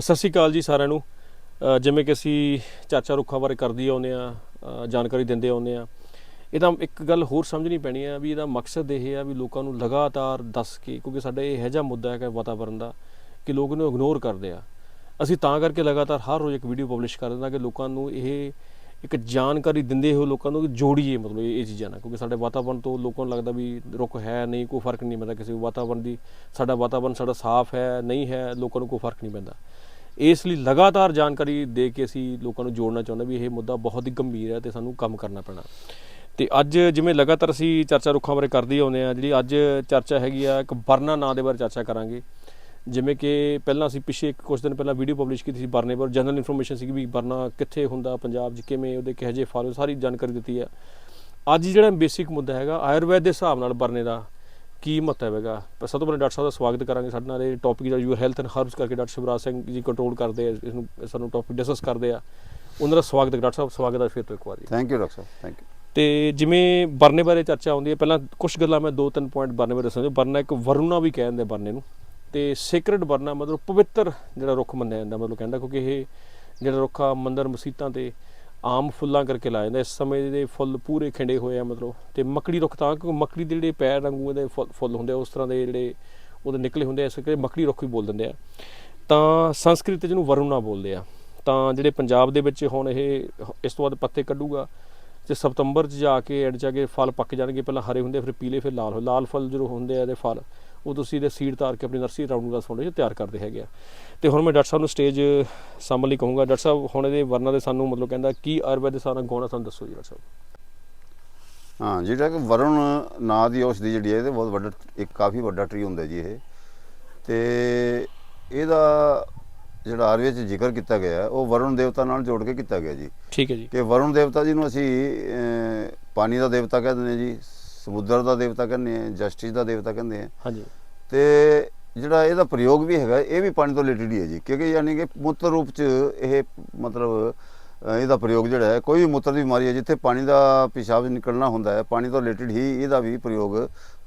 ਸਤਿ ਸ਼੍ਰੀ ਅਕਾਲ ਜੀ ਸਾਰਿਆਂ ਨੂੰ। ਜਿਵੇਂ ਕਿ ਅਸੀਂ ਚਾਚਾ ਰੁੱਖਾਂ ਬਾਰੇ ਕਰਦੇ ਆਉਂਦੇ ਆ ਜਾਣਕਾਰੀ ਦਿੰਦੇ ਆਉਂਦੇ ਆ ਇਹਦਾ ਇੱਕ ਗੱਲ ਹੋਰ ਸਮਝਣੀ ਪੈਣੀ ਆ ਵੀ ਇਹਦਾ ਮਕਸਦ ਇਹ ਆ ਵੀ ਲੋਕਾਂ ਨੂੰ ਲਗਾਤਾਰ ਦੱਸ ਕੇ, ਕਿਉਂਕਿ ਸਾਡਾ ਇਹ ਇਹੋ ਜਿਹਾ ਮੁੱਦਾ ਹੈਗਾ ਵਾਤਾਵਰਣ ਦਾ, ਕਿ ਲੋਕ ਇਹਨੂੰ ਇਗਨੋਰ ਕਰਦੇ ਆ। ਅਸੀਂ ਤਾਂ ਕਰਕੇ ਲਗਾਤਾਰ ਹਰ ਰੋਜ਼ ਇੱਕ ਵੀਡੀਓ ਪਬਲਿਸ਼ ਕਰ ਦਿੰਦਾ ਕਿ ਲੋਕਾਂ ਨੂੰ ਇਹ ਇੱਕ ਜਾਣਕਾਰੀ ਦਿੰਦੇ ਹੋ ਲੋਕਾਂ ਨੂੰ ਜੋੜੀਏ ਮਤਲਬ ਇਹ ਇਹ ਚੀਜ਼ਾਂ ਨਾਲ, ਕਿਉਂਕਿ ਸਾਡੇ ਵਾਤਾਵਰਣ ਤੋਂ ਲੋਕਾਂ ਨੂੰ ਲੱਗਦਾ ਵੀ ਰੁੱਖ ਹੈ ਨਹੀਂ, ਕੋਈ ਫ਼ਰਕ ਨਹੀਂ ਪੈਂਦਾ ਕਿਸੇ ਵਾਤਾਵਰਣ ਦੀ, ਸਾਡਾ ਵਾਤਾਵਰਣ ਸਾਡਾ ਸਾਫ਼ ਹੈ, ਨਹੀਂ ਹੈ, ਲੋਕਾਂ ਨੂੰ ਕੋਈ ਫ਼ਰਕ ਨਹੀਂ ਪੈਂਦਾ। ਇਸ ਲਈ ਲਗਾਤਾਰ ਜਾਣਕਾਰੀ ਦੇ ਕੇ ਅਸੀਂ ਲੋਕਾਂ ਨੂੰ ਜੋੜਨਾ ਚਾਹੁੰਦੇ ਵੀ ਇਹ ਮੁੱਦਾ ਬਹੁਤ ਹੀ ਗੰਭੀਰ ਹੈ ਤੇ ਸਾਨੂੰ ਕੰਮ ਕਰਨਾ ਪੈਣਾ। ਤੇ ਅੱਜ ਜਿਵੇਂ ਲਗਾਤਾਰ ਅਸੀਂ ਚਰਚਾ ਰੁੱਖਾਂ ਬਾਰੇ ਕਰਦੇ ਆਉਂਦੇ ਆ ਜਿਹੜੀ ਅੱਜ ਚਰਚਾ ਹੈਗੀ ਆ, ਇੱਕ ਬਰਨਾ ਨਾਂ ਦੇ ਬਾਰੇ ਚਰਚਾ ਕਰਾਂਗੇ। ਜਿਵੇਂ ਕਿ ਪਹਿਲਾਂ ਅਸੀਂ ਪਿਛੇ ਕੁਝ ਦਿਨ ਪਹਿਲਾਂ ਵੀਡੀਓ ਪਬਲਿਸ਼ ਕੀਤੀ ਸੀ ਬਰਨੇ ਪਰ, ਜਨਰਲ ਇਨਫੋਰਮੇਸ਼ਨ ਸੀ ਵੀ ਬਰਨਾ ਕਿੱਥੇ ਹੁੰਦਾ, ਪੰਜਾਬ 'ਚ ਕਿਵੇਂ, ਉਹਦੇ ਕਿਹੋ ਜਿਹੇ ਫਾਲੋ ਸਾਰੀ ਜਾਣਕਾਰੀ ਦਿੱਤੀ ਆ। ਅੱਜ ਜਿਹੜਾ ਬੇਸਿਕ ਮੁੱਦਾ ਹੈਗਾ, ਆਯੁਰਵੈਦ ਦੇ ਹਿਸਾਬ ਨਾਲ ਬਰਨੇ ਦਾ ਕੀ ਮਹੱਤਵ ਹੈਗਾ ਪਰ ਸਭ ਤੋਂ ਪਹਿਲਾਂ ਡਾਕਟਰ ਸਾਹਿਬ ਦਾ ਸਵਾਗਤ ਕਰਾਂਗੇ ਸਾਡੇ ਨਾਲ। ਇਹ ਟੌਪਿਕ ਜਿਹੜਾ ਯੂਰ ਹੈਲਥ ਐਂਡ ਹਰਬਸ ਕਰਕੇ ਡਾਕਟਰ ਸ਼ਿਵਰਾਜ ਸਿੰਘ ਜੀ ਕੰਟਰੋਲ ਕਰਦੇ ਆ ਇਸ ਨੂੰ ਸਾਨੂੰ ਟੌਪਿਕ ਡਿਸਕਸ ਕਰਦੇ ਆ। ਉਹਨਾਂ ਦਾ ਸਵਾਗਤ ਡਾਕਟਰ ਸਾਹਿਬ ਸਵਾਗਤ ਹੈ ਫਿਰ ਤੋਂ ਇੱਕ ਵਾਰੀ। ਥੈਂਕ ਯੂ ਡਾਕਟਰ ਸਾਹਿਬ। ਥੈਂਕ ਯੂ ਤੇ ਜਿਵੇਂ ਬਰਨੇ ਬਾਰੇ ਚਰਚਾ ਆਉਂਦੀ ਹੈ ਪਹਿਲਾਂ ਕੁਝ ਗੱਲਾਂ ਮੈਂ ਦੋ ਤਿੰਨ ਪੁਆਇੰਟ ਬਰਨੇ ਬਾਰੇ ਦੱਸਾਂਗਾ। ਬਰਨਾ ਇੱਕ ਵਰੁਣਾ ਵੀ ਕਹਿੰਦੇ ਬਰਨੇ ਨੂੰ। ਤੇ ਸੇਕ੍ਰੇਡ ਬਰਨਾ ਮਤਲਬ ਪਵਿੱਤਰ ਜਿਹੜਾ ਰੁੱਖ ਮੰਨਿਆ ਜਾਂਦਾ ਮਤਲਬ ਕਹਿੰਦਾ ਕਿਉਂਕਿ ਇਹ ਜਿਹੜਾ ਰੁੱਖਾ ਮੰਦਰ ਮਸਜਿਦਾਂ ਤੇ ਆਮ ਫੁੱਲਾਂ ਕਰਕੇ ਲਾਇਆ ਜਾਂਦਾ ਇਸ ਸਮੇਂ ਦੇ ਫੁੱਲ ਪੂਰੇ ਖਿੰਡੇ ਹੋਏ ਆ ਮਤਲਬ ਤੇ ਮੱਕੜੀ ਰੁੱਖ ਤਾਂ ਕਿਉਂਕਿ ਮੱਕੜੀ ਦੇ ਜਿਹੜੇ ਪੈਰ ਵਾਂਗੂ ਦੇ ਫੁੱਲ ਫੁੱਲ ਹੁੰਦੇ ਆ ਉਸ ਤਰ੍ਹਾਂ ਦੇ ਜਿਹੜੇ ਉਹਦੇ ਨਿਕਲੇ ਹੁੰਦੇ ਆ ਇਸ ਕਰਕੇ ਮੱਕੜੀ ਰੁੱਖ ਵੀ ਬੋਲ ਦਿੰਦੇ ਆ। ਤਾਂ ਸੰਸਕ੍ਰਿਤ ਜਿਹਨੂੰ ਵਰੁਣਾ ਬੋਲਦੇ ਆ। ਤਾਂ ਜਿਹੜੇ ਪੰਜਾਬ ਦੇ ਵਿੱਚ ਹੁਣ ਇਹ ਇਸ ਤੋਂ ਬਾਅਦ ਪੱਤੇ ਕੱਢੂਗਾ ਤੇ ਸਤੰਬਰ 'ਚ ਜਾ ਕੇ ਐਡ ਜਾ ਕੇ ਫਲ ਪੱਕ ਜਾਣਗੇ ਪਹਿਲਾਂ ਹਰੇ ਹੁੰਦੇ ਆ, ਫਿਰ ਪੀਲੇ ਫਿਰ ਲਾਲ ਹੋ ਲਾਲ ਫਲ ਜਦੋਂ ਹੁੰਦੇ ਆ ਇਹਦੇ ਫਲ ਉਹ ਤੁਸੀਂ ਇਹਦੇ ਸੀਡ ਤਾਰ ਕੇ ਆਪਣੀ ਨਰਸਰੀ ਰਾਉਂਡ ਦਾ ਸੌਂਡੇ 'ਚ ਤਿਆਰ ਕਰਦੇ ਹੈਗੇ ਆ। ਤੇ ਹੁਣ ਮੈਂ ਡਾਕਟਰ ਸਾਹਿਬ ਨੂੰ ਸਟੇਜ ਸਾਂਭਣ ਲਈ ਕਹੂੰਗਾ। ਡਾਕਟਰ ਸਾਹਿਬ ਹੁਣ ਇਹਦੇ ਵਰਨਾ ਦੇ ਸਾਨੂੰ ਮਤਲਬ ਕਹਿੰਦਾ ਕੀ ਆਯੁਰਵੈਦ ਦੇ ਸਾਰਾ ਗੋਣਾ ਸਾਨੂੰ ਦੱਸੋ ਜੀ ਡਾਕਟਰ ਸਾਹਿਬ। ਹਾਂ ਜਿਹੜਾ ਕਿ ਵਰੁਣ ਨਾਂ ਦੀ ਔਸ਼ਧੀ ਜਿਹੜੀ ਹੈ ਇਹਦੇ ਬਹੁਤ ਵੱਡਾ ਇੱਕ ਕਾਫੀ ਵੱਡਾ ਟਰੀ ਹੁੰਦਾ ਜੀ ਇਹ। ਤੇ ਇਹਦਾ ਜਿਹੜਾ ਆਯੁਰਵੇਦ ਚ ਜ਼ਿਕਰ ਕੀਤਾ ਗਿਆ ਉਹ ਵਰੁਣ ਦੇਵਤਾ ਨਾਲ ਜੋੜ ਕੇ ਕੀਤਾ ਗਿਆ ਜੀ। ਠੀਕ ਹੈ ਜੀ। ਕਿ ਵਰੁਣ ਦੇਵਤਾ ਜੀ ਨੂੰ ਅਸੀਂ ਪਾਣੀ ਦਾ ਦੇਵਤਾ ਕਹਿੰਦੇ ਨੇ ਜੀ ਸਮੁੰਦਰ ਦਾ ਦੇਵਤਾ ਕਹਿੰਦੇ ਆ ਜਸਟਿਸ ਦਾ ਦੇਵਤਾ ਕਹਿੰਦੇ ਆ। ਹਾਂਜੀ। ਤੇ ਜਿਹੜਾ ਇਹਦਾ ਪ੍ਰਯੋਗ ਵੀ ਹੈਗਾ ਇਹ ਵੀ ਪਾਣੀ ਤੋਂ ਰਿਲੇਟਡ ਹੀ ਹੈ ਜੀ। ਕਿਉਂਕਿ ਯਾਨੀ ਕਿ ਮੂਤਰ ਰੂਪ ਚ ਇਹ ਮਤਲਬ ਇਹਦਾ ਪ੍ਰਯੋਗ ਜਿਹੜਾ ਹੈ ਕੋਈ ਵੀ ਮੂਤਰ ਦੀ ਬਿਮਾਰੀ ਹੈ ਜਿੱਥੇ ਪਾਣੀ ਦਾ ਪਿਸ਼ਾਬ ਨਿਕਲਣਾ ਹੁੰਦਾ ਹੈ ਪਾਣੀ ਤੋਂ ਰਿਲੇਟਡ ਹੀ ਇਹਦਾ ਵੀ ਪ੍ਰਯੋਗ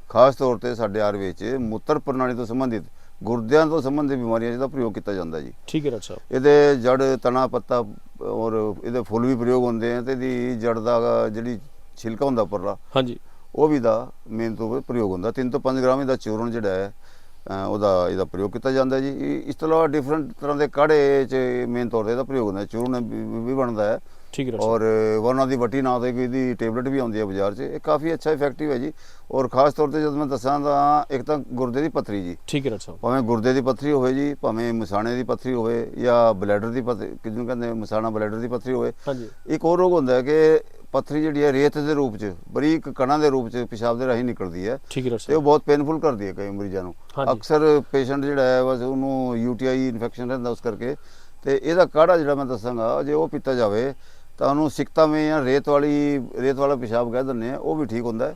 ਖਾਸ ਤੌਰ ਤੇ ਸਾਡੇ ਆਯੁਰਵੇਦ ਚ ਮੂਤਰ ਪ੍ਰਣਾਲੀ ਤੋਂ ਸੰਬੰਧਿਤ ਗੁਰਦਿਆਂ ਤੋਂ ਸੰਬੰਧਿਤ ਬਿਮਾਰੀਆਂ ਜਿਹਦਾ ਪ੍ਰਯੋਗ ਕੀਤਾ ਜਾਂਦਾ ਜੀ। ਠੀਕ ਹੈ ਡਾਕਟਰ ਸਾਹਿਬ। ਇਹਦੇ ਜੜ ਤਣਾ ਪੱਤਾ ਔਰ ਇਹਦੇ ਫੁੱਲ ਵੀ ਪ੍ਰਯੋਗ ਹੁੰਦੇ ਆ ਤੇ ਇਹਦੀ ਜੜ ਦਾ ਜਿਹੜੀ ਛਿਲਕਾ ਹੁੰਦਾ ਉੱਪਰਲਾ ਹਾਂਜੀ। ਉਹ ਵੀ ਦਾ ਮੇਨ ਤੋਂ ਪ੍ਰਯੋਗ ਹੁੰਦਾ। 3 ਤੋਂ 5 ਗ੍ਰਾਮ ਇਹਦਾ ਚੂਰਨ ਜਿਹੜਾ ਹੈ ਉਹਦਾ ਇਹਦਾ ਪ੍ਰਯੋਗ ਕੀਤਾ ਜਾਂਦਾ ਜੀ। ਇਸ ਤੋਂ ਇਲਾਵਾ ਡਿਫਰੈਂਟ ਤਰ੍ਹਾਂ ਦੇ ਕਾੜੇ ਚ ਮੇਨ ਤੌਰ ਤੇ ਇਹਦਾ ਪ੍ਰਯੋਗ ਹੁੰਦਾ। ਚੂਰਨ ਵੀ- ਬਣਦਾ ਹੈ। ਠੀਕ ਹੈ ਔਰ ਵਰਨਾ ਦੀ ਵੱਟੀ ਨਾਂ ਤੇ ਕੋਈ ਇਹਦੀ ਟੇਬਲੇਟ ਵੀ ਆਉਂਦੀ ਹੈ ਬਾਜ਼ਾਰ 'ਚ। ਇਹ ਕਾਫੀ ਅੱਛਾ ਇਫੈਕਟਿਵ ਹੈ ਜੀ। ਔਰ ਖਾਸ ਤੌਰ ਤੇ ਜਦੋਂ ਮੈਂ ਦੱਸਾਂ ਤਾਂ ਇੱਕ ਤਾਂ ਗੁਰਦੇ ਦੀ ਪੱਥਰੀ ਜੀ। ਠੀਕ ਹੈ ਡਾਕਟਰ ਸਾਹਿਬ ਭਾਵੇਂ ਗੁਰਦੇ ਦੀ ਪੱਥਰੀ ਹੋਵੇ ਜੀ ਭਾਵੇਂ ਮਸਾਣੇ ਦੀ ਪੱਥਰੀ ਹੋਵੇ ਜਾਂ ਬਲੈਡਰ ਦੀ ਪੱਥਰੀ ਜਿਹਨੂੰ ਕਹਿੰਦੇ ਮਸਾਣਾ ਬਲੈਡਰ ਦੀ ਪੱਥਰੀ ਹੋਵੇ। ਹਾਂਜੀ। ਇੱਕ ਹੋਰ ਰੋਗ ਹੁੰਦਾ ਹੈ ਕਿ ਪੱਥਰੀ ਜਿਹੜੀ ਹੈ ਰੇਤ ਦੇ ਰੂਪ 'ਚ ਬਰੀਕ ਕਣਾਂ ਦੇ ਰੂਪ 'ਚ ਪਿਸ਼ਾਬ ਦੇ ਰਾਹੀਂ ਨਿਕਲਦੀ ਹੈ ਠੀਕ ਹੈ ਡਾਕਟਰ ਤੇ ਉਹ ਸਾਹਿਬ। ਬਹੁਤ ਪੇਨਫੁਲ ਕਰਦੀ ਹੈ ਕਈ ਮਰੀਜ਼ਾਂ ਨੂੰ। ਹਾਂਜੀ। ਅਕਸਰ ਪੇਸ਼ੈਂਟ ਜਿਹੜਾ ਹੈ ਬਸ ਉਹਨੂੰ ਯੂਟੀਆਈ ਇਨਫੈਕਸ਼ਨ ਰਹਿੰਦਾ ਉਸ ਕਰਕੇ ਤੇ ਇਹਦਾ ਕਾੜਾ ਜਿਹੜਾ ਮੈਂ ਦੱਸਾਂਗਾ ਜੇ ਉਹ ਪੀਤਾ ਜਾਵੇ ਤਾਂ ਉਹਨੂੰ ਸਿਕਤਾਵੇਂ ਜਾਂ ਰੇਤ ਵਾਲੀ ਰੇਤ ਵਾਲਾ ਪਿਸ਼ਾਬ ਕਹਿ ਦਿੰਦੇ ਆ ਉਹ ਵੀ ਠੀਕ ਹੁੰਦਾ ਹੈ।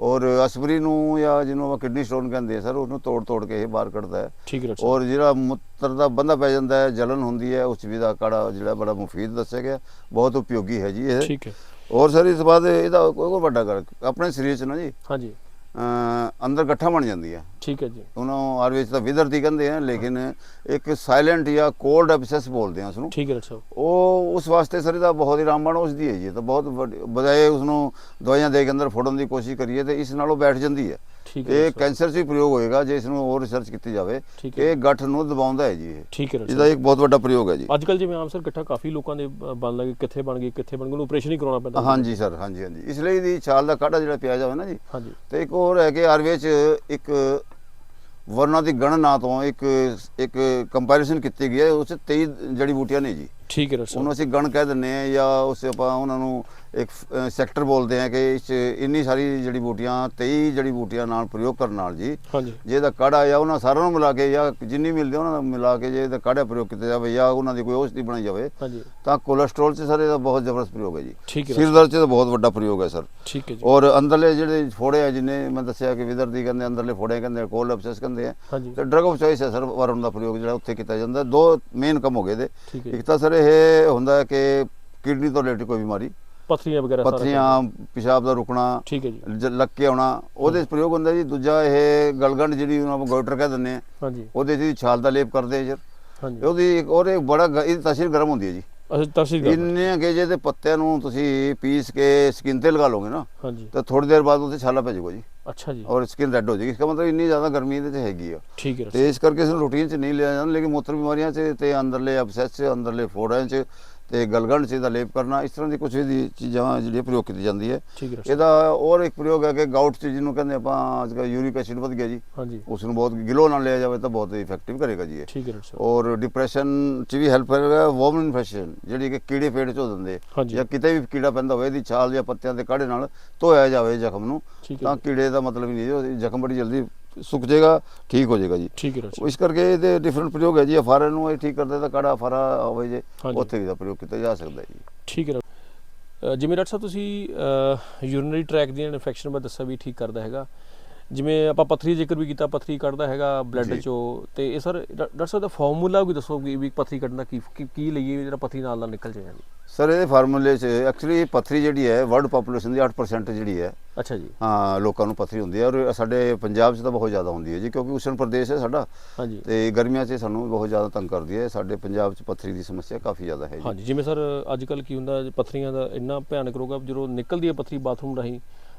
ਔਰ ਅਸਪਰੀ ਨੂੰ ਜਾਂ ਜਿਹਨੂੰ ਆਪਾਂ ਕਿਡਨੀ ਸਟੋਨ ਕਹਿੰਦੇ ਆ ਸਰ ਉਹਨੂੰ ਤੋੜ ਤੋੜ ਕੇ ਇਹ ਬਾਹਰ ਕੱਢਦਾ ਹੈ। ਠੀਕ ਹੈ ਡਾਕਟਰ ਸਾਹਿਬ। ਔਰ ਜਿਹੜਾ ਮੁੱਤਰ ਦਾ ਬੰਦਾ ਪੈ ਜਾਂਦਾ ਹੈ ਜਲਨ ਹੁੰਦੀ ਹੈ ਉਸ ਵੀ ਦਾ ਕਾੜਾ ਜਿਹੜਾ ਬੜਾ ਮੁਫੀਦ ਦੱਸਿਆ ਗਿਆ ਬਹੁਤ ਉਪਯੋਗੀ ਹੈ ਜੀ ਇਹ। ਠੀਕ ਹੈ। ਔਰ ਸਰ ਇਸ ਤੋਂ ਬਾਅਦ ਇਹਦਾ ਕੋਈ ਕੋਈ ਵੱਡਾ ਕਰ ਆਪਣੇ ਸਰੀਰ 'ਚ ਨਾ ਜੀ। ਹਾਂਜੀ। ਅਹ ਅੰਦਰ ਗੱਠਾ ਬਣ ਜਾਂਦੀ ਹੈ ਠੀਕ ਹੈ ਜੀ। ਉਹਨੂੰ ਆਯੁਰਵੇਦ ਦਾ ਵਿਦਰਤੀ ਕਹਿੰਦੇ ਆ ਲੇਕਿਨ ਇੱਕ ਸਾਇਲੈਂਟ ਜਾਂ ਕੋਲਡ ਐਬਸੈਸ ਬੋਲਦੇ ਆ ਉਸਨੂੰ। ਠੀਕ ਹੈ ਡਾਕਟਰ ਸਾਹਿਬ। ਉਹ ਉਸ ਵਾਸਤੇ ਸਰ ਇਹਦਾ ਬਹੁਤ ਹੀ ਰਾਮਬਾਣ ਉਸਦੀ ਹੈ ਜੀ। ਤਾਂ ਬਹੁਤ ਵੱਡੀ- ਬਜਾਏ ਉਸਨੂੰ ਦਵਾਈਆਂ ਦੇ ਕੇ ਅੰਦਰ ਫੋੜਨ ਦੀ ਕੋਸ਼ਿਸ਼ ਕਰੀਏ ਤੇ ਇਸ ਨਾਲੋਂ ਬੈਠ ਜਾਂਦੀ ਹੈ। ਠੀਕ ਹੈ ਇਹ। ਕੈਂਸਰ 'ਚ ਵੀ ਪ੍ਰਯੋਗ ਹੋਏਗਾ ਜੇ ਇਸ ਨੂੰ ਹੋਰ ਰਿਸਰਚ ਕੀਤੀ ਜਾਵੇ। ਇਹ ਗੱਠ ਨੂੰ ਦਬਾਉਂਦਾ ਹੈ ਜੀ ਇਹ। ਠੀਕ ਹੈ ਡਾਕਟਰ ਇਹਦਾ ਇੱਕ ਬਹੁਤ ਵੱਡਾ ਪ੍ਰਯੋਗ ਹੈ ਜੀ। ਅੱਜ ਕੱਲ ਜਿਵੇਂ ਆਮ ਸਰ ਇਕੱਠਾ ਕਾਫੀ ਲੋਕਾਂ ਦੇ ਬਣ ਲੱਗੇ ਕਿੱਥੇ ਬਣ ਗਏ ਕਿੱਥੇ ਬਣ ਗਏ ਉਹਨੂੰ ਆਪਰੇਸ਼ਨ ਹੀ ਕਰਾਉਣਾ ਪੈਂਦਾ। ਹਾਂਜੀ ਸਰ ਹਾਂਜੀ ਹਾਂਜੀ। ਇਸ ਲਈ ਦੀ ਛਾਲ ਦਾ ਕਾੜਾ ਜਿਹੜਾ ਪਿਆ ਜਾਵੇ ਨਾ ਜੀ ਹਾਂਜੀ। ਤੇ ਇੱਕ ਹੋਰ ਹੈ ਕਿ ਆਯੁਰਵੇਦ ਚ ਇੱਕ ਵਰਨਾ ਦੀ ਗਣਨਾ ਤੋਂ ਇੱਕ ਇੱਕ ਕੰਪੈਰੀਜ਼ਨ ਕੀਤੀ ਗਈ ਹੈ ਉਸ 'ਚ 23 ਜੜੀ ਬੂਟੀਆਂ ਨੇ ਜੀ। ਠੀਕ ਹੈ ਸਾਹਿਬ ਉਹਨੂੰ ਅਸੀਂ ਗਣ ਕਹਿ ਦਿੰਨੇ ਆ ਜਾਂ ਉਸ ਆਪਾਂ ਉਹਨਾਂ ਨੂੰ ਇੱਕ ਸੈਕਟਰ ਬੋਲਦੇ ਆ ਕਿ ਇਸ ਇੰਨੀ ਸਾਰੀ ਜੜੀ ਬੂਟੀਆਂ 23 ਜੜੀ ਬੂਟੀਆਂ ਨਾਲ ਪ੍ਰਯੋਗ ਕਰਨ ਨਾਲ ਜੀ। ਜੇ ਇਹਦਾ ਕਾੜਾ ਜਾਂ ਉਹਨਾਂ ਸਾਰਿਆਂ ਨੂੰ ਮਿਲਾ ਕੇ ਜਾਂ ਜਿੰਨੀ ਮਿਲਦੀ ਉਹਨਾਂ ਨੂੰ ਮਿਲਾ ਕੇ ਜੇ ਇਹਦਾ ਕਾੜਾ ਪ੍ਰਯੋਗ ਕੀਤਾ ਜਾਵੇ ਜਾਂ ਉਹਨਾਂ ਦੀ ਕੋਈ ਔਸ਼ਧੀ ਬਣਾਈ ਜਾਵੇ ਹਾਂਜੀ। ਤਾਂ ਕੋਲੇਸਟ੍ਰੋਲ 'ਚ ਸਰ ਇਹਦਾ ਬਹੁਤ ਜ਼ਬਰਦਸਤ ਪ੍ਰਯੋਗ ਹੈ ਜੀ। ਸਿਰ ਦਰਦ 'ਚ ਤਾਂ ਬਹੁਤ ਵੱਡਾ ਪ੍ਰਯੋਗ ਹੈ ਸਰ। ਠੀਕ ਹੈ ਜੀ। ਔਰ ਅੰਦਰਲੇ ਜਿਹੜੇ ਫੋੜੇ ਆ ਜਿਨੇ ਮੈਂ ਦੱਸਿਆ ਕਿ ਵਿਦਰਦੀ ਕਹਿੰਦੇ ਅੰਦਰਲੇ ਫੋੜੇ ਕਹਿੰਦੇ ਕੋਲ ਅਬਸੈਸ ਕਹਿੰਦੇ ਆ ਤੇ ਡਰਗ ਆਫ ਚੋਇਸ ਹੈ ਸਰ ਵਰਮ ਦਾ ਪ੍ਰਯੋਗ ਜਿਹੜਾ ਉੱਥੇ ਕੀਤਾ ਜਾਂਦਾ। ਦੋ ਮੇਨ ਕੰਮ ਹੋ ਗਏ ਦੇ ਇੱਕ। ਤਾਂ ਸਰ ਇਹ ਹੁੰਦਾ ਕਿ ਕਿਡਨੀ ਤੋਂ ਰਿਲੇਟਡ ਕੋਈ ਬਿਮਾਰੀ ਪੱਥਰੀਆਂ ਵਗੈਰਾ ਸਾਰਾ ਪੱਥਰੀਆਂ ਪਿਸ਼ਾਬ ਦਾ ਰੁਕਣਾ ਠੀਕ ਹੈ ਜੀ। ਜ- ਲੱਗ ਕੇ ਆਉਣਾ ਉਹਦੇ 'ਚ ਪ੍ਰਯੋਗ ਹੁੰਦਾ ਜੀ ਦੂਜਾ ਇਹ ਗਲਗੰਡ ਜਿਹੜੀ ਉਹਨੂੰ ਆਪਾਂ ਗੋਇਟਰ ਕਹਿ ਦਿੰਦੇ ਆ ਹਾਂਜੀ। ਉਹਦੇ 'ਚ ਛਾਲ ਦਾ ਲੇਪ ਕਰਦੇ ਆ ਸਰ ਹਾਂਜੀ। ਉਹਦੀ ਇੱਕ ਉਹਦੇ ਬੜਾ ਗ- ਇਹਦੀ ਤਸੀਰ ਗਰਮ ਹੁੰਦੀ ਹੈ ਜੀ। ਤਸੀ ਗੱਲ ਇੰਨੇ ਗੇਜੇ ਦੇ ਪੱਤਿਆਂ ਨੂੰ ਤੁਸੀਂ ਪੀਸ ਕੇ ਸਕਿਨ ਤੇ ਲਗਾ ਲੋਗੇ ਨਾ ਹਾਂਜੀ। ਤਾਂ ਥੋੜੀ ਦੇਰ ਬਾਅਦ ਉਹਦੇ ਛਾਲਾ ਪੈ ਜਾਊਗਾ ਜੀ। ਅੱਛਾ ਜੀ। ਔਰ ਸਕਿਨ ਰੈੱਡ ਹੋ ਜਾਏਗੀ। ਇਸਦਾ ਮਤਲਬ ਇੰਨੀ ਜ਼ਿਆਦਾ ਗਰਮੀ ਇਹਦੇ 'ਚ ਹੈਗੀ ਆ। ਠੀਕ ਹੈ ਤੇ ਇਸ ਕਰਕੇ ਇਸ ਨੂੰ ਰੂਟੀਨ 'ਚ ਨਹੀਂ ਲਿਆ ਜਾਂਦਾ ਲੇਕਿਨ ਮੂਤਰ ਬਿਮਾਰੀਆਂ 'ਚ ਤੇ ਅੰਦਰਲੇ ਅਬਸੈਸ 'ਚ ਅੰਦਰਲੇ ਫੋੜਾਂ 'ਚ ਤੇ ਗਲਗੰਡ 'ਚ ਇਹਦਾ ਲੇਪ ਕਰਨਾ ਇਸ ਤਰ੍ਹਾਂ ਦੀ ਕੁਝ ਇਹਦੀ ਚੀਜ਼ਾਂ ਜਿਹੜੀਆਂ ਪ੍ਰਯੋਗ ਕੀਤੀ ਜਾਂਦੀ ਹੈ ਠੀਕ ਹੈ। ਡਾਕਟਰ ਇਹਦਾ ਹੋਰ ਇੱਕ ਪ੍ਰਯੋਗ ਹੈ ਕਿ ਗਾਊਟ 'ਚ ਜਿਹਨੂੰ ਕਹਿੰਦੇ ਆਪਾਂ ਅੱਜ ਕੱਲ੍ਹ ਯੂਰਿਕ ਐਸਿਡ ਵੱਧ ਗਿਆ ਜੀ ਹਾਂਜੀ। ਉਸ ਨੂੰ ਬਹੁਤ ਗਿਲੋ ਨਾਲ ਲਿਆ ਜਾਵੇ ਤਾਂ ਬਹੁਤ ਇਫੈਕਟਿਵ ਕਰੇਗਾ ਜੀ ਇਹ। ਠੀਕ ਹੈ ਔਰ ਡਿਪਰੈਸ਼ਨ 'ਚ ਵੀ ਹੈਲਪ ਕਰੇਗਾ ਵੋਮਨ ਇਨਫੈਕਸ਼ਨ ਜਿਹੜੀ ਕਿ ਕੀੜੇ ਪੇਟ 'ਚ ਹੋ ਜਾਂਦੇ। ਜਾਂ ਕਿਤੇ ਵੀ ਕੀੜਾ ਪੈਂਦਾ ਹੋਵੇ ਇਹਦੀ ਛਾਲ ਜਾਂ ਪੱਤਿਆਂ ਦੇ ਕਾੜੇ ਨਾਲ ਧੋਇਆ ਜਾਵੇ ਜ਼ਖਮ ਨੂੰ ਤਾਂ ਕੀੜੇ ਦਾ ਮਤਲਬ ਨਹੀਂ ਜ਼ਖਮ ਬੜੀ ਜਲਦੀ ਸੁੱਕ ਜਾਏਗਾ ਠੀਕ ਹੋ ਜਾਏਗਾ ਜੀ। ਠੀਕ ਹੈ ਡਾਕਟਰ ਇਸ ਕਰਕੇ ਇਹਦੇ ਡਿਫਰੈਂਟ ਪ੍ਰਯੋਗ ਹੈ ਜੀ। ਅਫਾਰੇ ਨੂੰ ਇਹ ਠੀਕ ਕਰਦੇ ਤਾਂ ਕਾੜਾ ਅਫਾਰਾ ਹੋਵੇ ਜੇ ਹਾਂਜੀ। ਉੱਥੇ ਵੀ ਦਾ ਪ੍ਰਯੋਗ ਕੀਤਾ ਜਾ ਸਕਦਾ ਜੀ। ਠੀਕ ਹੈ ਡਾਕਟਰ। ਅ, ਜਿਵੇਂ ਡਾਕਟਰ ਸਾਹਿਬ ਤੁਸੀਂ ਯੂਰਿਨਰੀ ਟਰੈਕ ਦੀਆਂ ਇਨਫੈਕਸ਼ਨ ਬਾਰੇ ਦੱਸਿਆ ਵੀ ਠੀਕ ਕਰਦਾ ਹੈਗਾ। ਜਿਵੇਂ ਆਪਾਂ ਪਥਰੀ ਜ਼ਿਕਰ ਵੀ ਕੀਤਾ ਪਥਰੀ ਕੱਢਦਾ ਹੈਗਾ ਬਲੱਡ। ਚੋਂ ਤੇ ਇਹ ਸਰ ਡਾਕਟਰ ਸਾਹਿਬ ਦਾ ਫਾਰਮੂਲਾ ਵੀ ਦੱਸੋ ਵੀ ਵੀ ਪਥਰੀ ਕੱਢਣ ਕੀ ਕੀ- ਕੀ ਲਈਏ ਜਿਹੜਾ ਪਥਰੀ ਨਾਲ ਨਾਲ ਨਿਕਲ ਜਾਏ ਸਰ ਇਹਦੇ ਫਾਰਮੂਲੇ 'ਚ ਐਕਚੁਅਲੀ ਪੱਥਰੀ ਜਿਹੜੀ ਹੈ ਵਰਲਡ ਪੋਪੂਲੇਸ਼ਨ ਦੀ 8% ਜਿਹੜੀ ਹੈ ਅੱਛਾ ਜੀ। ਹਾਂ ਲੋਕਾਂ ਨੂੰ ਪੱਥਰੀ ਹੁੰਦੀ ਹੈ ਔਰ ਸਾਡੇ ਪੰਜਾਬ 'ਚ ਤਾਂ ਬਹੁਤ ਜ਼ਿਆਦਾ ਹੁੰਦੀ ਹੈ ਜੀ ਕਿਉਂਕਿ ਉਸ਼ਣ ਪ੍ਰਦੇਸ਼ ਹੈ ਸਾਡਾ ਹਾਂਜੀ ਤੇ ਗਰਮੀਆਂ 'ਚ ਸਾਨੂੰ ਬਹੁਤ ਜ਼ਿਆਦਾ ਤੰਗ ਕਰਦੀ ਹੈ ਸਾਡੇ ਪੰਜਾਬ 'ਚ ਪੱਥਰੀ ਦੀ ਸਮੱਸਿਆ ਕਾਫੀ ਜ਼ਿਆਦਾ ਹੈ ਜੀ। ਹਾਂਜੀ ਜਿਵੇਂ ਸਰ ਅੱਜ ਕੱਲ ਕੀ ਹੁੰਦਾ ਪਥਰੀਆਂ ਦਾ ਇੰਨਾ ਭਿਆਨਕ ਰੋਗ ਆ ਜਦੋਂ ਨਿਕਲਦੀ ਹੈ ਪਥਰੀ ਬਾਥਰੂਮ ਰਾਹੀਂ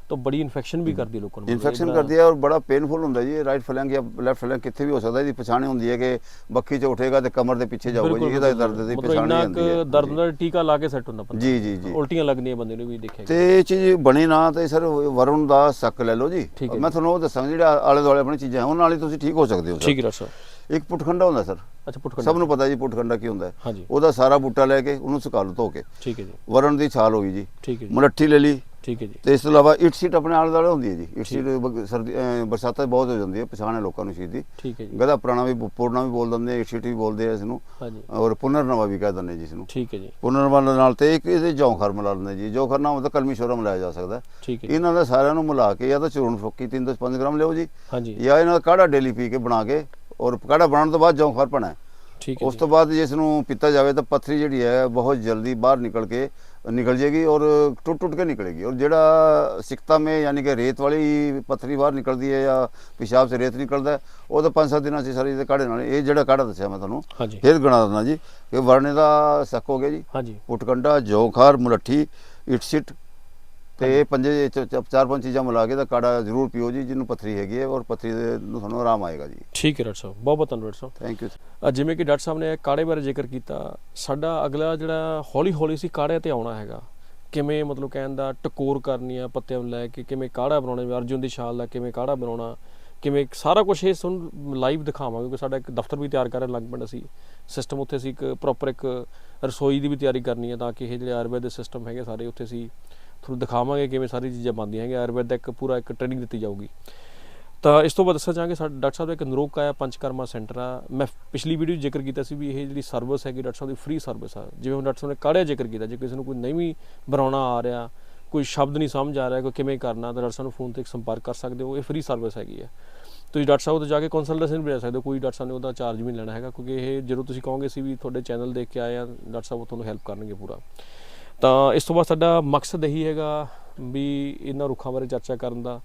ਤਾਂ ਬੜੀ ਇਨਫੈਕਸ਼ਨ ਵੀ ਕਰਦੀ ਹੈ ਲੋਕਾਂ ਨੂੰ। ਇਨਫੈਕਸ਼ਨ ਕਰਦੀ ਹੈ ਔਰ ਬੜਾ ਪੇਨਫੁਲ ਹੁੰਦਾ ਜੀ ਰਾਈਟ ਫਲੈਂਗ ਜਾਂ ਲੈਫਟ ਫਲੈਂਗ ਕਿੱਥੇ ਵੀ ਹੋ ਸਕਦਾ ਇਹਦੀ ਪਛਾਣ ਹੁੰਦੀ ਹੈ ਕਿ ਬੱਖੀ 'ਚ ਉੱਠੇਗਾ ਤੇ ਕਮਰ ਦੇ ਪਿੱਛੇ ਜਾਊਗਾ ਜੀ ਇਹਦਾ ਦਰਦ ਦੀ ਮਤਲਬ ਪਛਾਣ ਜਾਂਦੀ ਹੈ। ਕੁ ਦਰਦ ਦਾ ਟੀਕਾ ਲਾ ਕੇ ਸੈੱਟ ਹੁੰਦਾ ਬੰਦਾ। ਜੀ ਜੀ ਜੀ। ਉਲਟੀਆਂ ਲੱਗਦੀਆਂ ਬੰਦੇ ਨੂੰ ਵੀ ਦੇਖਿਆ। ਤੇ ਇਹ ਚੀਜ਼ ਬਣੀ ਨਾ ਤੇ ਸਰ ਵਰੁਣ ਦਾ ਸੱਕ ਲੈ ਲਓ ਜੀ। ਮੈਂ ਤੁਹਾਨੂੰ ਉਹ ਦੱਸਾਂਗਾ ਜਿਹੜੇ ਆਲੇ ਦੁਆਲੇ ਆਪਣੀ ਚੀਜ਼ਾਂ ਉਹਨਾਂ ਨਾਲ ਹੀ ਤੁਸੀਂ ਠੀਕ ਹੋ ਸਕਦੇ ਹੋ ਸਰ। ਠੀਕ ਹੈ ਸਾਹਿਬ ਇੱਕ ਪੁੱਟਖੰਡਾ ਹੁੰਦਾ ਸਰ। ਅੱਛਾ ਪੁੱਟ ਸਭ ਨੂੰ ਪਤਾ ਜੀ ਪੁੱਟਖੰਡਾ ਕੀ ਹੁੰਦਾ ਹੈ। ਹਾਂਜੀ। ਉਹਦਾ ਸਾਰਾ ਬੂਟਾ ਲੈ ਕੇ ਉਹਨੂੰ ਸੁਕਾ ਲਓ ਧੋ ਕੇ। ਠੀਕ ਹੈ ਜੀ। ਵਰੁਣ ਦੀ ਛਾਲ ਹੋ ਗਈ ਜੀ। ਠੀਕ ਹੈ ਜੀ। ਮੁਲੱਠੀ ਲੈ ਲਈ। ਠੀਕ ਹੈ ਜੀ। ਤੇ ਇਸ ਤੋਂ ਇਲਾਵਾ ਇਟ ਸੀਟ ਆਪਣੇ ਆਲੇ ਦੁਆਲੇ ਹੁੰਦੀ ਹੈ ਜੀ। ਇਟ ਸੀਟ ਸਰਦੀ ਬਰਸਾਤਾਂ ਬਹੁਤ ਹੋ ਜਾਂਦੀ ਹੈ ਪਛਾਣ ਹੈ ਲੋਕਾਂ ਨੂੰ ਸ਼ੀਤ ਦੀ ਠੀਕ ਹੈ ਜੀ। ਗਦਾ ਪੁਰਾਣਾ ਵੀ ਪੁਰਾਣਾ ਵੀ ਬੋਲ ਦਿੰਦੇ ਇਟ ਸੀਟ ਵੀ ਬੋਲਦੇ ਆ ਇਸ ਨੂੰ ਹਾਂਜੀ। ਔਰ ਪੁਨਰ ਨਵਾਂ ਵੀ ਕਹਿ ਦਿੰਦੇ ਜਿਸ ਨੂੰ ਠੀਕ ਹੈ ਜੀ। ਪੁਨਰ ਦੇ ਨਾਲ ਤੇ ਇੱਕ ਇਹਦੇ ਜੌਂਖਰ ਮਿਲਾ ਲੈਂਦੇ ਜੀ। ਜੌਂਖਰ ਨਾਲ ਮਤਲਬ ਕਲਮੀ ਸ਼ੋਰਾ ਮਿਲਾਇਆ ਜਾ ਸਕਦਾ। ਠੀਕ ਹੈ ਇਹਨਾਂ ਦਾ ਸਾਰਿਆਂ ਨੂੰ ਮਿਲਾ ਕੇ ਜਾਂ ਤਾਂ ਚੂਰਨ ਫੁੱਕੀ 3 ਤੋਂ 5 ਗ੍ਰਾਮ ਲਿਓ ਜੀ। ਹਾਂਜੀ। ਜਾਂ ਇਹਨਾਂ ਦਾ ਕਾੜਾ ਡੇਲੀ ਪੀ ਕੇ ਬਣਾ ਕੇ ਔਰ ਕਾੜਾ ਬਣਾਉਣ ਤੋਂ ਬਾਅਦ ਜੌਂਖਰ ਪਣਾ। ਹੈ ਠੀਕ ਹੈ ਉਸ ਜੀ। ਤੋਂ ਬਾਅਦ ਜਿਸ ਨੂੰ ਪੀਤਾ ਜਾਵੇ ਤਾਂ ਪੱਥਰੀ ਜਿਹੜੀ ਹੈ ਬਹੁਤ ਜਲਦੀ ਬਾਹਰ ਨਿਕਲ ਕੇ ਨਿਕਲ ਜਾਏਗੀ ਔਰ ਟੁੱਟ ਟੁੱਟ ਕੇ ਨਿਕਲੇਗੀ। ਔਰ ਜਿਹੜਾ ਸਿਕਤਾ ਮੇ ਯਾਨੀ ਕਿ ਰੇਤ ਵਾਲੀ ਪੱਥਰੀ ਬਾਹਰ ਨਿਕਲਦੀ ਹੈ ਜਾਂ ਪਿਸ਼ਾਬ ਸੇ ਰੇਤ ਨਿਕਲਦਾ ਉਹ ਤਾਂ 5-7 ਦਿਨਾਂ 'ਚ ਸਾਰੀ ਦੇ ਕਾੜੇ ਨਾਲ ਇਹ ਜਿਹੜਾ ਕਾੜਾ ਦੱਸਿਆ ਮੈਂ ਤੁਹਾਨੂੰ ਫਿਰ ਗਣਾ ਦਿੰਦਾ ਜੀ ਕਿ ਵਰਨੇ ਦਾ ਸੱਕ ਹੋ ਗਿਆ ਜੀ। ਹਾਂਜੀ। ਪੁਟਕੰਡਾ ਜੋਖਾਰ ਮੁਲੱਠੀ ਇਟਸਿਟ ਤੇ ਇਹ ਪੰਜੇ ਚ- ਚ- ਚਾਰ ਪੰਜ ਚੀਜ਼ਾਂ ਮਿਲਾ ਕੇ ਦਾ ਕਾੜਾ ਜ਼ਰੂਰ ਪੀਓ ਜੀ ਜਿਹਨੂੰ ਪੱਥਰੀ ਹੈਗੀ ਹੈ ਔਰ ਪੱਥਰੀ ਦੇ ਨੂੰ ਤੁਹਾਨੂੰ ਆਰਾਮ ਆਏਗਾ ਜੀ। ਠੀਕ ਹੈ ਡਾਕਟਰ ਸਾਹਿਬ ਬਹੁਤ ਬਹੁਤ ਧੰਨਵਾਦ ਸਾਹਿਬ। ਥੈਂਕ ਯੂ ਅ, ਜਿਵੇਂ ਕਿ ਡਾਕਟਰ ਸਾਹਿਬ ਨੇ ਕਾੜੇ ਬਾਰੇ ਜ਼ਿਕਰ ਕੀਤਾ ਸਾਡਾ ਅਗਲਾ ਜਿਹੜਾ ਹੌਲੀ ਹੌਲੀ ਸੀ ਕਾੜੇ ਤੇ ਆਉਣਾ ਹੈਗਾ। ਕਿਵੇਂ ਮਤਲਬ ਕਹਿਣ ਦਾ ਟਕੋਰ ਕਰਨੀ ਆ ਪੱਤਿਆਂ ਨੂੰ ਲੈ ਕੇ ਕਿਵੇਂ ਕਾੜਾ ਬਣਾਉਣਾ ਜਿਵੇਂ ਅਰਜੁਨ ਦੀ ਛਾਲ ਦਾ ਕਿਵੇਂ ਕਾੜਾ ਬਣਾਉਣਾ ਕਿਵੇਂ ਸਾਰਾ ਕੁਝ ਇਹ ਤੁਹਾਨੂੰ ਲਾਈਵ ਦਿਖਾਵਾਂਗੇ ਕਿਉਂਕਿ ਸਾਡਾ ਇੱਕ ਦਫ਼ਤਰ ਵੀ ਤਿਆਰ ਕਰਨ ਲੱਗ ਪੈਣਾ ਸੀ ਸਿਸਟਮ ਉੱਥੇ ਸੀ ਇੱਕ ਪ੍ਰੋਪਰ ਇੱਕ ਰਸੋਈ ਦੀ ਵੀ ਤਿਆਰੀ ਕਰਨੀ ਹੈ ਤਾਂ ਕਿ ਇਹ ਜਿਹੜੇ ਆਯੁਰਵੈਦ ਦੇ ਸਿਸਟਮ ਹੈਗੇ ਸਾਰੇ ਉੱਥੇ ਸੀ ਤੁਹਾਨੂੰ ਦਿਖਾਵਾਂਗੇ ਕਿਵੇਂ ਸਾਰੀ ਚੀਜ਼ਾਂ ਬਣਦੀਆਂ ਹੈਗੀਆਂ। ਆਯੁਰਵੈਦ ਦਾ ਇੱਕ ਪੂਰਾ ਇੱਕ ਟ੍ਰੇਨਿੰਗ ਦਿੱਤੀ ਜਾਊਗੀ। ਤਾਂ ਇਸ ਤੋਂ ਬਾਅਦ ਦੱਸਣਾ ਚਾਹਾਂਗੇ ਸਾਡਾ ਡਾਕਟਰ ਸਾਹਿਬ ਦਾ ਇੱਕ ਨਰੋਗ ਕਾਇਆ ਪੰਚਕਰਮਾ ਸੈਂਟਰ ਆ। ਮੈਂ ਪਿਛਲੀ ਵੀਡੀਓ 'ਚ ਜ਼ਿਕਰ ਕੀਤਾ ਸੀ ਵੀ ਇਹ ਜਿਹੜੀ ਸਰਵਿਸ ਹੈਗੀ, ਡਾਕਟਰ ਸਾਹਿਬ ਦੀ ਫ੍ਰੀ ਸਰਵਿਸ ਆ। ਜਿਵੇਂ ਹੁਣ ਡਾਕਟਰ ਸਾਹਿਬ ਨੇ ਕਾੜਿਆ ਜ਼ਿਕਰ ਕੀਤਾ, ਜੇ ਕਿਸੇ ਨੂੰ ਕੋਈ ਨਹੀਂ ਵੀ ਬਣਾਉਣਾ ਆ ਰਿਹਾ, ਕੋਈ ਸ਼ਬਦ ਨਹੀਂ ਸਮਝ ਆ ਰਿਹਾ, ਕੋਈ ਕਿਵੇਂ ਕਰਨਾ, ਤਾਂ ਡਾਕਟਰ ਸਾਹਿਬ ਨੂੰ ਫੋਨ ਤੇ ਸੰਪਰਕ ਕਰ ਸਕਦੇ ਹੋ। ਇਹ ਫ੍ਰੀ ਸਰਵਿਸ ਹੈਗੀ ਆ। ਤੁਸੀਂ ਡਾਕਟਰ ਸਾਹਿਬ ਤੋਂ ਜਾ ਕੇ ਕੰਸਲਟੇਸ਼ਨ ਵੀ ਲੈ ਸਕਦੇ ਹੋ। ਕੋਈ ਡਾਕਟਰ ਸਾਹਿਬ ਨੇ ਉਹਦਾ ਚਾਰਜ ਵੀ ਨਹੀਂ ਲੈਣਾ ਹੈਗਾ, ਕਿਉਂਕਿ ਇਹ ਜਦੋਂ ਤੁਸੀਂ ਕਹੋਗੇ ਸੀ ਵੀ ਤੁਹਾਡੇ ਚੈਨਲ ਦੇਖ ਕੇ ਆਏ ਆ, ਡਾਕਟਰ ਸਾਹਿਬ ਉਹ ਤੁਹਾਨੂੰ ਹੈਲਪ ਕਰਨਗੇ ਪੂਰਾ। ਤਾਂ ਇਸ ਤੋਂ ਬਾਅਦ ਸਾਡਾ ਮਕਸਦ ਇਹੀ ਹੈਗਾ ਵੀ ਇਹਨਾਂ ਰੁੱਖਾਂ ਬਾਰੇ ਚਰਚਾ ਕਰਨ ਦਾ।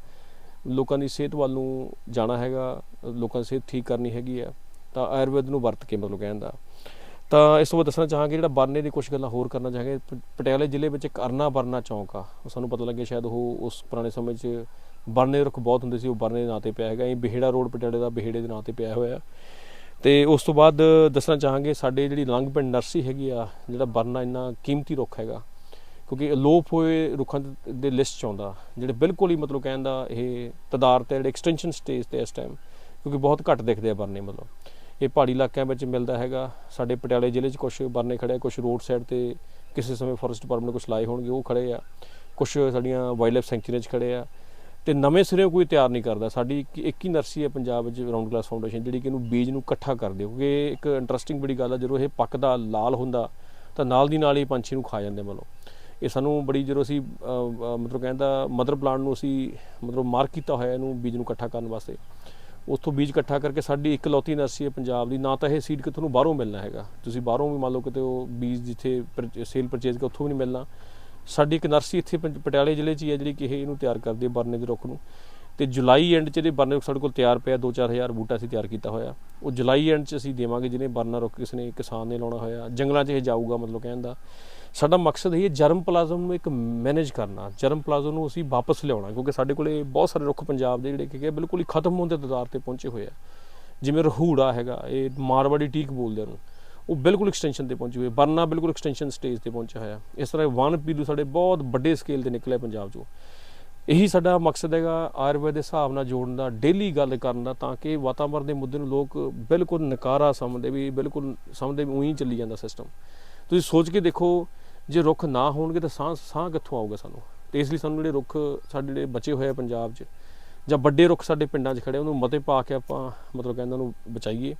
ਲੋਕਾਂ ਦੀ ਸਿਹਤ ਵੱਲ ਨੂੰ ਜਾਣਾ ਹੈਗਾ, ਲੋਕਾਂ ਦੀ ਸਿਹਤ ਠੀਕ ਕਰਨੀ ਹੈਗੀ ਆ, ਤਾਂ ਆਯੁਰਵੇਦ ਨੂੰ ਵਰਤ ਕੇ ਮਤਲਬ ਕਹਿਣ ਦਾ। ਤਾਂ ਇਸ ਤੋਂ ਬਾਅਦ ਦੱਸਣਾ ਚਾਹਾਂਗੇ ਜਿਹੜਾ ਬਰਨੇ ਦੀ ਕੁਝ ਗੱਲਾਂ ਹੋਰ ਕਰਨਾ ਚਾਹਾਂਗੇ ਪਟਿਆਲੇ ਜ਼ਿਲ੍ਹੇ ਵਿੱਚ ਇੱਕ ਅਰਨਾ ਬਰਨਾ ਚੌਂਕ ਆ। ਉਹ ਸਾਨੂੰ ਪਤਾ ਲੱਗਿਆ ਸ਼ਾਇਦ ਉਹ ਉਸ ਪੁਰਾਣੇ ਸਮੇਂ 'ਚ ਬਰਨੇ ਦੇ ਰੁੱਖ ਬਹੁਤ ਹੁੰਦੇ ਸੀ, ਉਹ ਬਰਨੇ ਦੇ ਨਾਂ ਤੇ ਪਿਆ ਹੈਗਾ। ਇਹ ਬਿਹੇੜਾ ਰੋਡ ਪਟਿਆਲੇ ਦਾ ਬਿਹੇੜੇ ਦੇ ਨਾਂ ਤੇ ਪਿਆ ਹੋਇਆ। ਤੇ ਉਸ ਤੋਂ ਬਾਅਦ ਦੱਸਣਾ ਚਾਹਾਂਗੇ ਸਾਡੇ ਜਿਹੜੀ ਲੰਗ ਪਿੰਡ ਨਰਸਰੀ ਹੈਗੀ ਆ, ਜਿਹੜਾ ਬਰਨਾ ਇੰਨਾ ਕੀਮਤੀ ਰੁੱਖ ਹੈਗਾ, ਕਿਉਂਕਿ ਅਲੋਪ ਹੋਏ ਰੁੱਖਾਂ ਦੇ- ਦੇ ਲਿਸਟ ਚ ਆਉਂਦਾ, ਜਿਹੜੇ ਬਿਲਕੁਲ ਹੀ ਮਤਲਬ ਕਹਿਣ ਦਾ ਇਹ ਤਦਾਰ ਤੇ ਜਿਹੜੇ ਐਕਸਟੈਂਸ਼ਨ ਸਟੇਜ ਤੇ ਇਸ ਟਾਈਮ ਕਿਉਂਕਿ ਬਹੁਤ ਘੱਟ ਦਿਖਦੇ ਆ ਬਰਨੇ ਮਤਲਬ। ਇਹ ਪਹਾੜੀ ਇਲਾਕਿਆਂ ਵਿੱਚ ਮਿਲਦਾ ਹੈਗਾ, ਸਾਡੇ ਪਟਿਆਲੇ ਜ਼ਿਲ੍ਹੇ 'ਚ ਕੁਝ ਬਰਨੇ ਖੜੇ ਆ ਕੁਝ ਰੋਡ ਸਾਈਡ ਤੇ ਕਿਸੇ ਸਮੇਂ ਫੋਰੈਸਟ ਡਿਪਾਰਟਮੈਂਟ ਨੇ ਕੁਝ ਲਾਏ ਹੋਣਗੇ, ਉਹ ਖੜੇ ਆ। ਕੁਝ ਸਾਡੀਆਂ ਵਾਈਲਡ ਲਾਈਫ ਸੈਂਚੁਰੀਆਂ 'ਚ ਖੜੇ ਆ। ਤੇ ਨਵੇਂ ਸਿਰੇ ਕੋਈ ਤਿਆਰ ਨਹੀਂ ਕਰਦਾ। ਸਾਡੀ ਇੱਕ ਇੱਕ ਹੀ ਨਰਸਰੀ ਹੈ ਪੰਜਾਬ ਵਿੱਚ ਰਾਉਂਡ ਗਲਾਸ ਫਾਊਂਡੇਸ਼ਨ ਜਿਹੜੀ ਕਿ ਇਹਨੂੰ ਬੀਜ ਨੂੰ ਇਕੱਠਾ ਕਰਦੀ ਹੈ। ਕਿਉਂਕਿ ਇੱਕ ਇੰਟਰਸਟਿੰਗ ਬੜੀ ਗੱਲ ਆ ਜਦੋਂ ਇਹ ਪੱਕਦਾ ਲਾਲ ਹੁੰਦਾ ਤਾਂ ਨਾਲ ਦੀ ਨਾਲ ਹੀ ਪੰਛੀ ਨੂੰ ਖਾ ਜਾਂਦੇ ਮਤਲਬ। ਇਹ ਸਾਨੂੰ ਬੜੀ ਜਦੋਂ ਅਸੀਂ ਅਹ, ਅਹ, ਮਤਲਬ ਕਹਿੰਦਾ ਮਦਰ ਪਲਾਂਟ ਨੂੰ ਅਸੀਂ ਮਤਲਬ ਮਾਰਕ ਕੀਤਾ ਹੋਇਆ ਇਹਨੂੰ ਬੀਜ ਨੂੰ ਇਕੱਠਾ ਕਰਨ ਵਾਸਤੇ। ਉੱਥੋਂ ਬੀਜ ਇਕੱਠਾ ਕਰਕੇ ਸਾਡੀ ਇੱਕਲੌਤੀ ਨਰਸਰੀ ਹੈ ਪੰਜਾਬ ਦੀ ਨਾ ਤਾਂ ਇਹ ਸੀਡ ਕਿ ਤੁਹਾਨੂੰ ਬਾਹਰੋਂ ਮਿਲਣਾ ਹੈਗਾ। ਤੁਸੀਂ ਬਾਹਰੋਂ ਵੀ ਮੰਨ ਲਓ ਕਿਤੇ ਉਹ ਬੀਜ ਜਿੱਥੇ ਸੇਲ ਪਰਚੇਜ਼ ਕਰ ਉੱਥੋਂ ਵੀ ਨਹੀਂ ਮਿਲਣਾ। ਸਾਡੀ ਇੱਕ ਨਰਸਰੀ ਇੱਥੇ ਪੰਜ- ਪਟਿਆਲੇ ਜ਼ਿਲ੍ਹੇ 'ਚ ਹੀ ਹੈ ਜਿਹੜੀ ਕਿ ਇਹ ਇਹਨੂੰ ਤਿਆਰ ਕਰਦੀ ਹੈ ਬਰਨੇ ਦੇ ਰੁੱਖ ਨੂੰ। ਤੇ ਜੁਲਾਈ ਐਂਡ 'ਚ ਇਹਦੇ ਰੁੱਖ ਸਾਡੇ ਕੋਲ ਤਿਆਰ ਪਿਆ 2-4000 ਬੂਟਾ ਅਸੀਂ ਤਿਆਰ ਕੀਤਾ ਹੋਇਆ। ਉਹ ਜੁਲਾਈ ਐਂਡ 'ਚ ਅਸੀਂ ਦੇਵਾਂਗੇ ਜਿਹਨੇ ਬਰਨਾ ਰੁੱਖ ਕਿਸੇ ਨੇ, ਕਿਸਾਨ ਨੇ ਲਾਉਣਾ ਹੋਇਆ। ਜੰਗਲਾਂ 'ਚ ਇਹ ਜਾਊਗਾ ਮਤਲਬ ਕਹਿਣ ਦਾ। ਸਾਡਾ ਮਕਸਦ ਇਹ ਹੈ ਜਰਮ ਪਲਾਜ਼ਮ ਨੂੰ ਇੱਕ ਮੈਨੇਜ ਕਰਨਾ। ਜਰਮ ਪਲਾਜ਼ਮ ਨੂੰ ਅਸੀਂ ਵਾਪਸ ਲਿਆਉਣਾ, ਕਿਉਂਕਿ ਸਾਡੇ ਕੋਲੇ ਬਹੁਤ ਸਾਰੇ ਰੁੱਖ ਪੰਜਾਬ ਦੇ ਜਿਹੜੇ ਕਿ ਬਿਲਕੁਲ ਹੀ ਖਤਮ ਹੋਣ ਦੇ ਦਦਾਰ ਤੇ ਪਹੁੰਚੇ ਹੋਏ ਆ। ਜਿਵੇਂ ਰਹੂੜਾ ਹੈਗਾ, ਇਹ ਮਾਰਵਾੜੀ ਟੀਕ ਬੋਲਦੇ ਆ ਉਹਨੂੰ। ਉਹ ਬਿਲਕੁਲ ਐਕਸਟੈਂਸ਼ਨ ਤੇ ਪਹੁੰਚੇ ਹੋਏ ਬਰਨਾ ਬਿਲਕੁਲ ਐਕਸਟੈਂਸ਼ਨ ਸਟੇਜ ਤੇ ਪਹੁੰਚਿਆ ਹੋਇਆ ਇਸ ਤਰ੍ਹਾਂ ਵਨ ਪੀਲੂ ਸਾਡੇ ਬਹੁਤ ਵੱਡੇ ਸਕੇਲ ਤੇ ਨਿਕਲਿਆ ਪੰਜਾਬ ਚੋਂ। ਇਹੀ ਸਾਡਾ ਮਕਸਦ ਹੈਗਾ ਆਯੁਰਵੇਦ ਦੇ ਹਿਸਾਬ ਨਾਲ ਜੋੜਨ ਦਾ ਡੇਲੀ ਗੱਲ ਕਰਨ ਦਾ, ਤਾਂ ਕਿ ਵਾਤਾਵਰਣ ਦੇ ਮੁੱਦੇ ਨੂੰ ਲੋਕ ਬਿਲਕੁਲ ਨਕਾਰਾ ਸਮਝਦੇ ਵੀ, ਬਿਲਕੁਲ ਸਮਝਦੇ ਵੀ ਉਹੀ ਚੱਲੀ ਜਾਂਦਾ ਸਿਸਟਮ ਤੁਸੀਂ ਸੋਚ ਕੇ ਦੇਖੋ, ਜੇ ਰੁੱਖ ਨਾ ਹੋਣਗੇ ਤਾਂ ਸਾਹ ਸਾਹ ਕਿੱਥੋਂ ਆਊਗਾ ਸਾਨੂੰ? ਤੇ ਇਸ ਲਈ ਸਾਨੂੰ ਜਿਹੜੇ ਰੁੱਖ ਸਾਡੇ ਜਿਹੜੇ ਬਚੇ ਹੋਏ ਆ ਪੰਜਾਬ 'ਚ ਜਾਂ ਵੱਡੇ ਰੁੱਖ ਸਾਡੇ ਪਿੰਡਾਂ 'ਚ ਖੜੇ ਉਹਨੂੰ ਮਤੇ ਪਾ ਕੇ ਆਪਾਂ ਮਤਲਬ ਕਹਿੰਦਾ ਉਹਨੂੰ ਬਚਾਈਏ।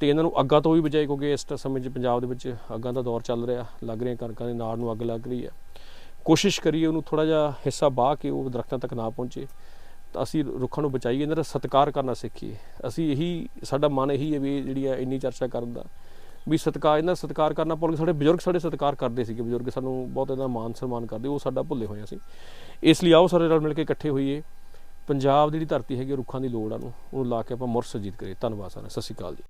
ਤੇ ਇਹਨਾਂ ਨੂੰ ਅੱਗਾਂ ਤੋਂ ਵੀ ਬਚਾਏ ਕਿਉਂਕਿ ਇਸ ਸਮੇਂ 'ਚ ਪੰਜਾਬ ਦੇ ਵਿੱਚ ਅੱਗਾਂ ਦਾ ਦੌਰ ਚੱਲ ਰਿਹਾ, ਲੱਗ ਰਹੀਆਂ ਕਣਕਾਂ ਦੇ ਨਾੜ ਨੂੰ ਅੱਗ ਲੱਗ ਰਹੀ ਹੈ। ਕੋਸ਼ਿਸ਼ ਕਰੀਏ ਉਹਨੂੰ ਥੋੜਾ ਜਿਹਾ ਹਿੱਸਾ ਬਾਹ ਕੇ ਉਹ ਦਰਖਤਾਂ ਤੱਕ ਨਾ ਪਹੁੰਚੇ, ਤਾਂ ਅਸੀਂ ਰੁੱਖਾਂ ਨੂੰ ਬਚਾਈਏ, ਇਹਨਾਂ ਦਾ ਸਤਿਕਾਰ ਕਰਨਾ ਸਿੱਖੀਏ। ਅਸੀਂ ਇਹੀ, ਸਾਡਾ ਮਨ ਇਹੀ ਹੈ ਵੀ ਜਿਹੜੀ ਆ ਇੰਨੀ ਚਰਚਾ ਕਰਨ ਦਾ, ਵੀ ਸਤਿਕਾਰ, ਇਹਨਾਂ ਦਾ ਸਤਿਕਾਰ ਕਰਨਾ ਭੁੱਲ ਗਏ ਸਾਡੇ ਬਜ਼ੁਰਗ ਸਾਡੇ ਸਤਿਕਾਰ ਕਰਦੇ ਸੀਗੇ, ਬਜ਼ੁਰਗ ਸਾਨੂੰ ਬਹੁਤ ਇਹਦਾ ਮਾਨ ਸਨਮਾਨ ਕਰਦੇ, ਉਹ ਸਾਡਾ ਭੁੱਲੇ ਹੋਏ ਅਸੀਂ। ਇਸ ਲਈ ਆਓ ਸਾਰੇ ਰਲ ਮਿਲ ਕੇ ਇਕੱਠੇ ਹੋਈਏ। ਪੰਜਾਬ ਦੀ ਜਿਹੜੀ ਧਰਤੀ ਹੈਗੀ ਉਹ ਰੁੱਖਾਂ ਦੀ ਲੋੜ ਆ ਨੂੰ ਉਹਨੂੰ ਲਾ ਕੇ ਆਪਾਂ ਮੁਰਸ ਸੁਰਜੀਤ ਕਰੀਏ। ਧੰਨਵਾਦ ਸਾਰਿਆਂ ਸਤਿ ਸ਼੍ਰੀ ਅਕਾਲ ਜੀ।